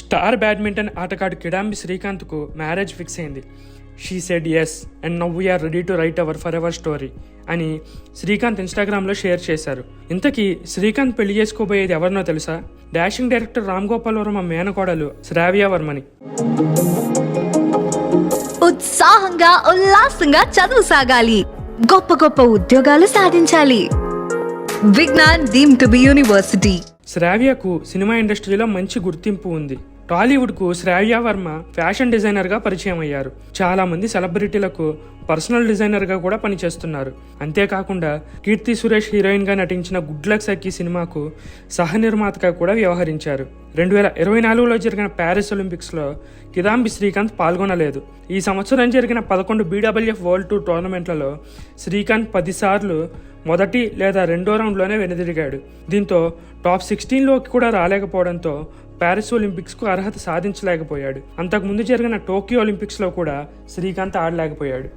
Star badminton ఆటగాడు కిడాంబి శ్రీకాంత్కు marriage fix అయింది. She said yes and now we're ready to write our forever story అని శ్రీకాంత్ ఇన్స్టాగ్రామ్లో share చేశారు. ఇంతకీ శ్రీకాంత్ పెళ్ళి చేసుకోబోయేది ఎవరినో తెలుసా? డాషింగ్ డైరెక్టర్ రామ్ గోపాల్ వర్మ మేనకోడలు శ్రావ్య వర్మని. ఉత్సాహంగా ఉల్లాసంగా చదువు సాగాలి. గొప్ప గొప్ప ఉద్యోగాలు సాధించాలి. Vignan deemed to be university. శ్రావ్యకు cinema ఇండస్ట్రీలో మంచి గుర్తింపు ఉంది. టాలీవుడ్కు శ్రావ్య వర్మ ఫ్యాషన్ డిజైనర్గా పరిచయం అయ్యారు. చాలా మంది సెలబ్రిటీలకు పర్సనల్ డిజైనర్గా కూడా పనిచేస్తున్నారు. అంతేకాకుండా కీర్తి సురేష్ హీరోయిన్గా నటించిన గుడ్ లక్ సఖీ సినిమాకు సహ నిర్మాతగా కూడా వ్యవహరించారు. రెండు వేల ఇరవై నాలుగులో జరిగిన ప్యారిస్ ఒలింపిక్స్లో కిదాంబి శ్రీకాంత్ పాల్గొనలేదు. ఈ సంవత్సరం జరిగిన పదకొండు బీడబ్ల్యూఎఫ్ వరల్డ్ టూర్ టోర్నమెంట్లలో శ్రీకాంత్ పదిసార్లు మొదటి లేదా రెండో రౌండ్లోనే వెనుదిరిగాడు. దీంతో టాప్ సిక్స్టీన్లోకి కూడా రాలేకపోవడంతో ప్యారిస్ ఒలింపిక్స్కు అర్హత సాధించలేకపోయాడు. అంతకుముందు జరిగిన టోక్యో ఒలింపిక్స్లో కూడా శ్రీకాంత్ ఆడలేకపోయాడు.